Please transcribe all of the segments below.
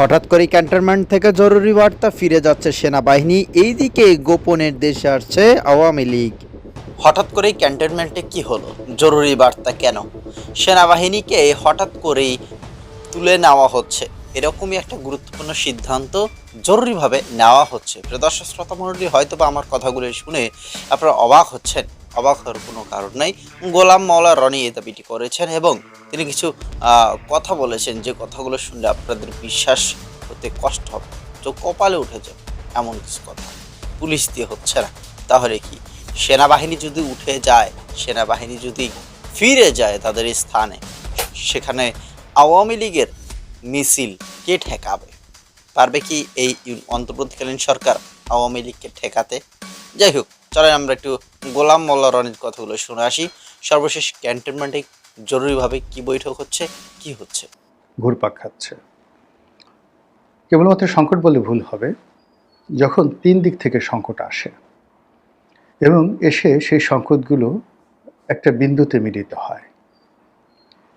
হঠাৎ করে ক্যান্টনমেন্ট থেকে জরুরি বার্তা ফিরে যাচ্ছে সেনাবাহিনী। এইদিকে গোপনের দেশে আসছে আওয়ামী লীগ। হঠাৎ করেই ক্যান্টনমেন্টে কি হলো? জরুরি বার্তা কেন? সেনাবাহিনীকে হঠাৎ করেই তুলে নেওয়া হচ্ছে। এরকমই একটা গুরুত্বপূর্ণ সিদ্ধান্ত জরুরিভাবে নেওয়া হচ্ছে। প্রিয় দর্শক, শ্রোতা মণ্ডলী হয়তো বা আমার কথাগুলো শুনে আপনারা অবাক হচ্ছেন। অবাক হওয়ার কোনো কারণ নাই। গোলাম মাওলা রনি এই দাবিটি করেছেন এবং তিনি কিছু কথা বলেছেন যে কথাগুলো শুনলে আপনাদের বিশ্বাস হতে কষ্ট হবে। তো কপালে উঠে যাবে এমন কিছু কথা। পুলিশ দিয়ে হচ্ছে না। তাহলে কি? সেনাবাহিনী যদি উঠে যায়, সেনাবাহিনী যদি ফিরে যায় তাদের স্থানে, সেখানে আওয়ামী লীগের মিছিল কে ঠেকাবে? পারবে কি এই অন্তর্বর্তীকালীন সরকার আওয়ামী লীগকে ঠেকাতে? যাই হোক, চলেন আমরা একটু গোলাম মোল্লা রনির কথাগুলো শুনে আসি। সর্বশেষ ক্যান্টনমেন্টে জরুরিভাবে কি বৈঠক হচ্ছে, কি হচ্ছে? ঘুরপাক খাচ্ছে। কেবলমাত্র সংকট বলে ভুল হবে, যখন তিন দিক থেকে সংকট আসে। এবং এসে সেই সংকটগুলো একটা বিন্দুতে মিলিত হয়।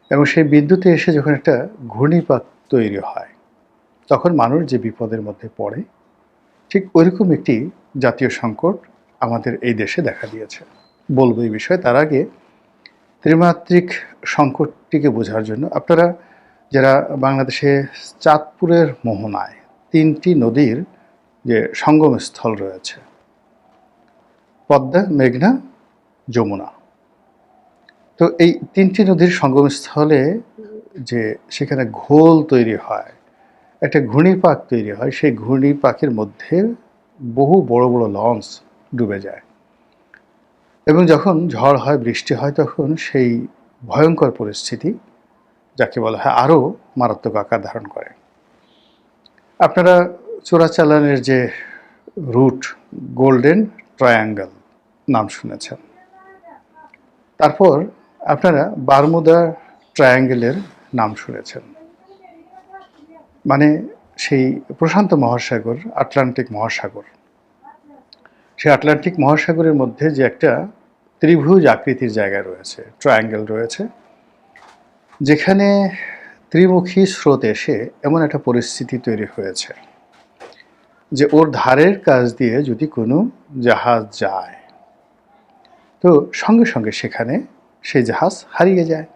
এবং সেই বিন্দুতে এসে যখন একটা ঘূর্ণিপাত তৈরি হয়, তখন মানুষ যে বিপদের মধ্যে পড়ে, ঠিক ওইরকম একটি জাতীয় সংকট আমাদের এই দেশে দেখা দিয়েছে। বলব এই বিষয়ে, তার আগে ত্রিমাত্রিক সংকটটিকে বোঝার জন্য আপনারা যারা বাংলাদেশে চাঁদপুরের মোহনায় তিনটি নদীর যে সঙ্গমস্থল রয়েছে, পদ্মা, মেঘনা, যমুনা, তো এই তিনটি নদীর সঙ্গমস্থলে যে সেখানে ঘোল তৈরি হয়, একটা ঘূর্ণিপাক তৈরি হয়, সেই ঘূর্ণিপাকের মধ্যে বহু বড় বড় লঞ্চ ডুবে যায়। এবং যখন ঝড় হয়, বৃষ্টি হয়, তখন সেই ভয়ঙ্কর পরিস্থিতি, যাকে বলা হয় আরও মারাত্মক আকার ধারণ করে। আপনারা চোরাচালানের যে রুট গোল্ডেন ট্রায়াঙ্গেল নাম শুনেছেন। তারপর আপনারা বারমুদা ট্রায়াঙ্গেলের নাম শুনেছেন। মানে সেই প্রশান্ত মহাসাগর, আটলান্টিক মহাসাগর। সেই আটলান্টিক মহাসাগরের মধ্যে যে একটা ত্রিভুজ আকৃতির জায়গা রয়েছে ট্রায়াঙ্গেল রয়েছে, যেখানে ত্রিমুখী স্রোত এসে এমন একটা পরিস্থিতি তৈরি হয়েছে যে ওর ধারের কাজ দিয়ে যদি কোনো জাহাজ যায়, তো সঙ্গে সঙ্গে সেখানে সেই জাহাজ হারিয়ে যায়,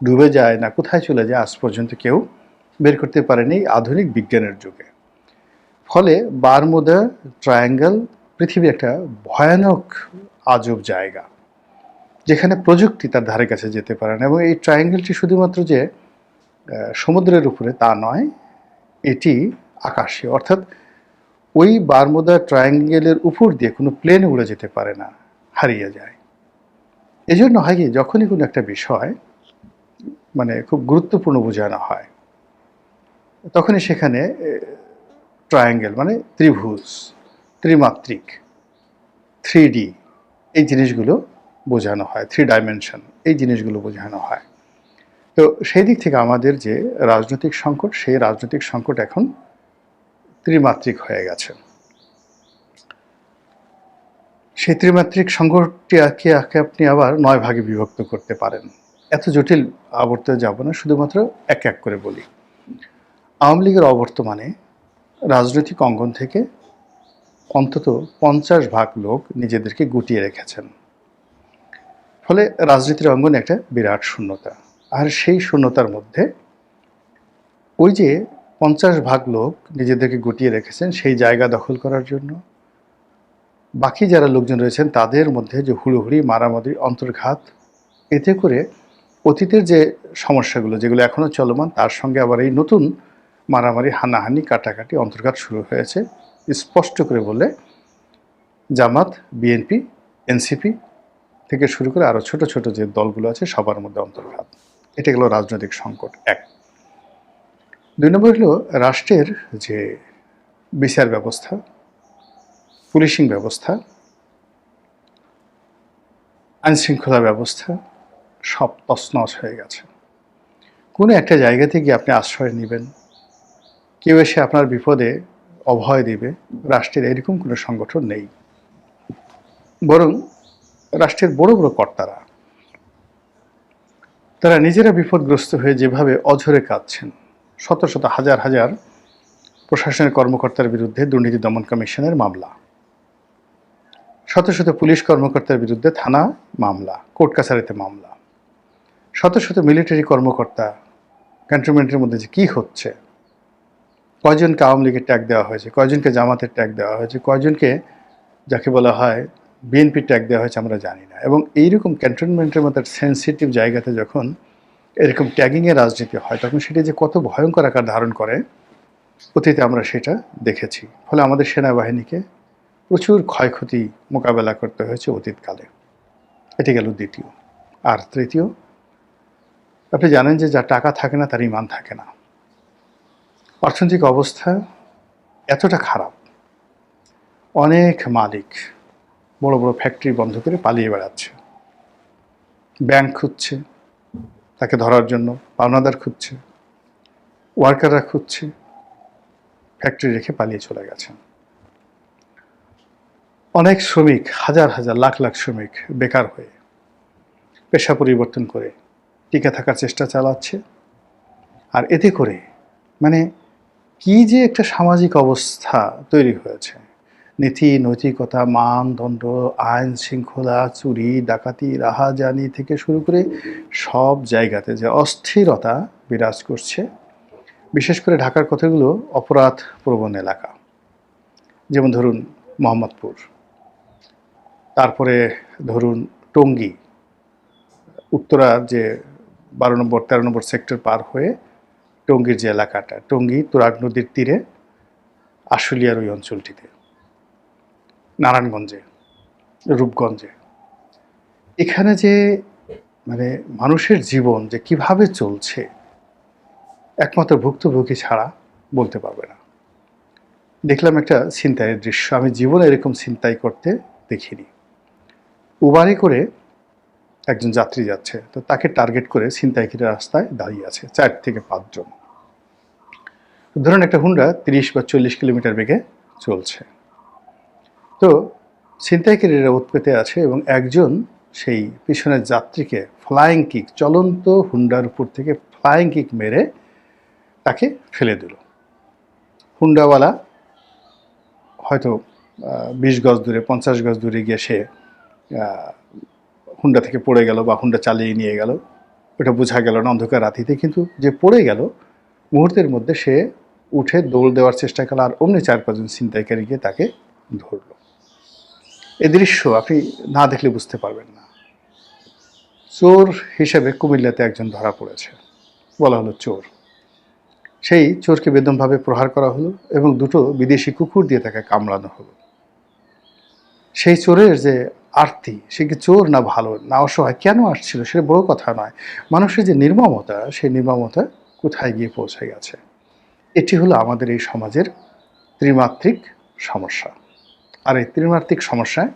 ডুবে যায় না, কোথায় চলে যায় আজ পর্যন্ত কেউ বের করতে পারেনি আধুনিক বিজ্ঞানের যুগে। ফলে বারমুদা ট্রায়াঙ্গেল পৃথিবীর একটা ভয়ানক আজব জায়গা, যেখানে প্রযুক্তি তার ধারে কাছে যেতে পারে না। এবং এই ট্রায়াঙ্গেলটি শুধুমাত্র যে সমুদ্রের উপরে তা নয়, এটি আকাশে অর্থাৎ ওই বারমুদা ট্রায়াঙ্গেলের উপর দিয়ে কোনো প্লেন উড়ে যেতে পারে না, হারিয়ে যায়। এজন্য হয় কি, যখনই কোনো একটা বিষয় মানে খুব গুরুত্বপূর্ণ বোঝানো হয়, তখনই সেখানে ট্রায়াঙ্গেল মানে ত্রিভুজ। ত্রিমাত্রিক থ্রি ডি এই জিনিসগুলো বোঝানো হয় থ্রি ডাইমেনশন এই জিনিসগুলো বোঝানো হয়। তো সেই দিক থেকে আমাদের যে রাজনৈতিক সংকট, সেই রাজনৈতিক সংকট এখন ত্রিমাত্রিক হয়ে গেছে। সেই ত্রিমাত্রিক সংকটটি আঁকে আঁকে আপনি আবার নয় ভাগে বিভক্ত করতে পারেন। এত জটিল আবর্তে যাব না, শুধুমাত্র এক এক করে বলি। আওয়ামী লীগের অবর্তমানে রাজনৈতিক অঙ্গন থেকে অন্তত পঞ্চাশ ভাগ লোক নিজেদেরকে গুটিয়ে রেখেছেন। ফলে রাজনীতির অঙ্গনে একটা বিরাট শূন্যতা। আর সেই শূন্যতার মধ্যে ওই যে পঞ্চাশ ভাগ লোক নিজেদেরকে গুটিয়ে রেখেছেন, সেই জায়গা দখল করার জন্য। বাকি যারা লোকজন রয়েছেন, তাদের মধ্যে যে হুড়োহুড়ি মারামারি অন্তর্ঘাত, এতে করে অতীতের যে সমস্যাগুলো, যেগুলো এখনও চলমান, তার সঙ্গে আবার এই নতুন মারামারি, হানাহানি, কাটাকাটি, অন্তর্ঘাত শুরু হয়েছে। স্পষ্ট করে বলে জামাত বিএনপি এনসিপি থেকে শুরু করে আরও ছোট ছোট যে দলগুলো আছে, সবার মধ্যে অন্তর্ঘাত এটা গেল রাজনৈতিক সংকট এক। দুই নম্বর হলো রাষ্ট্রের যে বিচার ব্যবস্থা, পুলিশিং ব্যবস্থা, আইনশৃঙ্খলা ব্যবস্থা, সব তছনছ হয়ে গেছে। কোনো একটা জায়গা থেকে আপনি আশ্রয় নেবেন। কেউ এসে আপনার বিপদে অভয় দিবে, রাষ্ট্রের এরকম কোনো সংগঠন নেই। বরং রাষ্ট্রের বড় বড় কর্তারা, তারা নিজেরা বিপদগ্রস্ত হয়ে যেভাবে অঝরে কাঁদছেন, শত শত হাজার হাজার প্রশাসনের কর্মকর্তার বিরুদ্ধে দুর্নীতি দমন কমিশনের মামলা, শত শত পুলিশ কর্মকর্তার বিরুদ্ধে থানা মামলা, কোর্ট কাছারিতে মামলা, শত শত মিলিটারি কর্মকর্তা, ক্যান্টনমেন্টের মধ্যে যে কী হচ্ছে কয়জনকে আওয়ামী লীগের ট্যাগ দেওয়া হয়েছে, কয়জনকে জামাতের ট্যাগ দেওয়া হয়েছে, কয়জনকে যাকে বলা হয় বিএনপি ট্যাগ দেওয়া হয়েছে আমরা জানি না। এবং এইরকম ক্যান্টনমেন্টের মতো সেন্সিটিভ জায়গাতে যখন এরকম ট্যাগিংয়ের রাজনীতি হয়, তখন সেটি যে কত ভয়ঙ্কর আকার ধারণ করে, অতীতে আমরা সেটা দেখেছি। ফলে আমাদের সেনাবাহিনীকে প্রচুর ক্ষয়ক্ষতি মোকাবেলা করতে হয়েছে অতীতকালে। এটি গেল দ্বিতীয়। আর তৃতীয়, আপনি জানেন যে যার টাকা থাকে না, তার ইমান থাকে না। অর্থনৈতিক অবস্থা এতটা খারাপ। অনেক মালিক বড় বড় ফ্যাক্টরি বন্ধ করে পালিয়ে বেড়াচ্ছে। ব্যাংক খুঁজছে, তাকে ধরার জন্য পাওনাদার খুঁজছে ওয়ার্কাররা খুঁজছে ফ্যাক্টরি রেখে পালিয়ে চলে গেছেন। অনেক শ্রমিক, হাজার হাজার, লাখ লাখ শ্রমিক বেকার হয়ে পেশা পরিবর্তন করে টিকে থাকার চেষ্টা চালাচ্ছে। আর এতে করে মানে কি যে একটা সামাজিক অবস্থা তৈরি হয়েছে। নীতি, নৈতিকতা মানদণ্ড আইন শৃঙ্খলা, চুরি, ডাকাতি, রাহাজানি থেকে শুরু করে সব জায়গাতে যে অস্থিরতা বিরাজ করছে, বিশেষ করে ঢাকার কথাগুলো অপরাধ প্রবণ এলাকা। যেমন ধরুন মোহাম্মদপুর, তারপরে ধরুন টঙ্গী, উত্তরা যে বারো নম্বর, তেরো নম্বর সেক্টর পার হয়ে টঙ্গীর যে এলাকাটা, টঙ্গী তুরাগ নদীর তীরে আশুলিয়ার ওই অঞ্চলটিতে, নারায়ণগঞ্জে, রূপগঞ্জে। এখানে যে মানে মানুষের জীবন যে কীভাবে চলছে, একমাত্র ভুক্তভোগী ছাড়া বলতে পারবে না। দেখলাম একটা ছিনতাইয়ের দৃশ্য, আমি জীবনে এরকম ছিনতাই করতে দেখিনি। উবারে করে একজন যাত্রী যাচ্ছে, তো তাকে টার্গেট করে ছিনতাইকারী রাস্তায় দাঁড়িয়ে আছে, চার থেকে পাঁচজন। ধরুন একটা হুন্ডা তিরিশ বা চল্লিশ কিলোমিটার বেগে চলছে। তো ছিনতাইকারীরা উৎপেতে আছে এবং একজন সেই পিছনের যাত্রীকে ফ্লাইং কিক চলন্ত হুন্ডার উপর থেকে ফ্লাইং কিক মেরে তাকে ফেলে দিল। হুন্ডাওয়ালা হয়তো বিশ গজ দূরে, পঞ্চাশ গজ দূরে গিয়ে সে হুন্ডা থেকে পড়ে গেল বা হুন্ডা চালিয়ে নিয়ে গেল ওটা বোঝা গেল না অন্ধকার রাতিতে কিন্তু যে পড়ে গেল, মুহূর্তের মধ্যে সে উঠে দৌড় দেওয়ার চেষ্টা করল আর অমনি চার পাঁচজন ছিনতাইকারী গিয়ে তাকে ধরল। এ দৃশ্য আপনি না দেখলে বুঝতে পারবেন না। চোর হিসেবে কুমিল্লাতে একজন ধরা পড়েছে, বলা হলো চোর। সেই চোরকে বেদমভাবে প্রহার করা হলো এবং দুটো বিদেশি কুকুর দিয়ে তাকে কামড়ানো হলো। সেই চোরের যে আরতি, সে কি চোর না ভালো? না অসহায়? কেন আসছিল? সেটা বড় কথা নয়। মানুষের যে নির্মমতা, সেই নির্মমতা কোথায় গিয়ে পৌঁছে গেছে? এটি হলো আমাদের এই সমাজের ত্রিমাত্রিক সমস্যা। আর এই ত্রিমাত্রিক সমস্যায়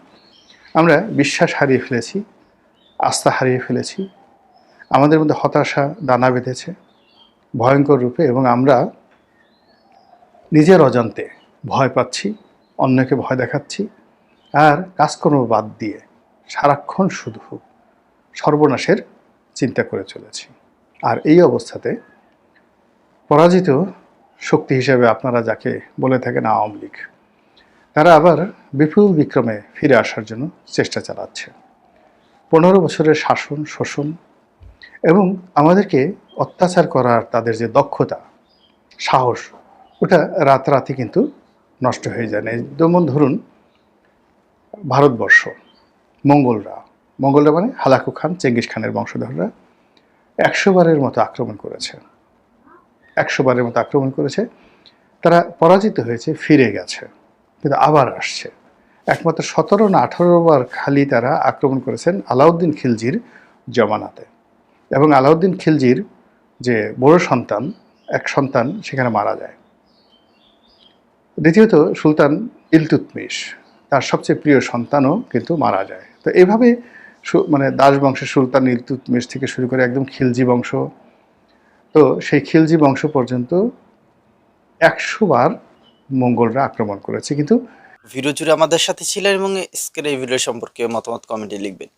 আমরা বিশ্বাস হারিয়ে ফেলেছি, আস্থা হারিয়ে ফেলেছি। আমাদের মধ্যে হতাশা, দানা বেঁধেছে, ভয়ঙ্কর রূপে, এবং আমরা নিজের অজান্তে ভয় পাচ্ছি, অন্যকে ভয় দেখাচ্ছি। আর কাজকর্ম বাদ দিয়ে সারাক্ষণ শুধু সর্বনাশের চিন্তা করে চলেছি। আর এই অবস্থাতে পরাজিত শক্তি হিসেবে আপনারা যাকে বলে থাকেন আওয়ামী লীগ, তারা আবার বিপুল বিক্রমে ফিরে আসার জন্য চেষ্টা চালাচ্ছে। পনেরো বছরের শাসন, শোষণ এবং আমাদেরকে অত্যাচার করার তাদের যে দক্ষতা, সাহস, ওটা রাতারাতি কিন্তু নষ্ট হয়ে যায় না। যেমন ধরুন ভারতবর্ষ, মঙ্গলরা মঙ্গলরা মানে হালাকু খান, চেঙ্গিস খানের বংশধররা, একশো বারের মতো আক্রমণ করেছে। একশো বারের মতো আক্রমণ করেছে। তারা পরাজিত হয়েছে, ফিরে গেছে, কিন্তু আবার আসছে। একমাত্র সতেরো না আঠারো বার খালি তারা আক্রমণ করেছেন আলাউদ্দিন খিলজির জমানাতে। এবং আলাউদ্দিন খিলজির যে বড় সন্তান, এক সন্তান সেখানে মারা যায়। দ্বিতীয়ত সুলতান ইলতুতমিশ। তার সবচেয়ে প্রিয় সন্তানও কিন্তু মারা যায়। তো এভাবে মানে দাস বংশের সুলতান ইলতুতমিশ থেকে শুরু করে একদম খিলজি বংশ। তো সেই খিলজি বংশ পর্যন্ত একশো বার মঙ্গলরা আক্রমণ করেছে। কিন্তু ভিডিও জুড়ে আমাদের সাথে ছিলেন এবং স্ক্রিনে এই ভিডিও সম্পর্কে মতামত কমেন্টে লিখবেন।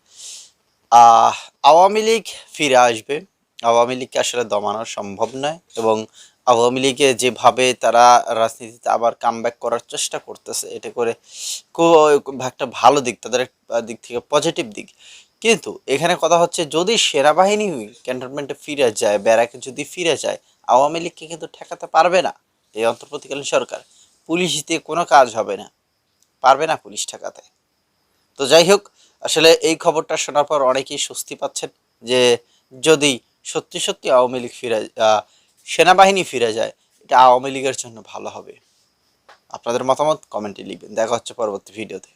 আওয়ামী লীগ ফিরে আসবে। আওয়ামী লীগকে আসলে দমানো সম্ভব নয় এবং আওয়ামী লীগে যেভাবে তারা রাজনীতিতে আবার কামব্যাক করার চেষ্টা করতেছে, এটা করে একটা ভালো দিক, তাদের দিক থেকে পজিটিভ দিক। কিন্তু এখানে কথা হচ্ছে যদি সেনাবাহিনী ক্যান্টনমেন্টে ফিরে যায়, ব্যারাকে যদি ফিরে যায়, আওয়ামী লীগকে কিন্তু ঠেকাতে পারবে না এই অন্তর্বর্তীকালীন সরকার। পুলিশ দিয়ে কোনো কাজ হবে না, পারবে না পুলিশ ঠেকাতে। তো যাই হোক, আসলে এই খবরটা শোনার পর অনেকেই স্বস্তি পাচ্ছেন যে যদি সত্যি সত্যি আওয়ামী লীগ ফিরে সেনাবাহিনী ফিরে যায়, এটা আওয়ামী লীগের জন্য ভালো হবে। আপনাদের মতামত কমেন্টে লিখবেন। দেখা হচ্ছে পরবর্তী ভিডিওতে।